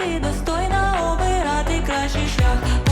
ти достойна обирати кращий шлях.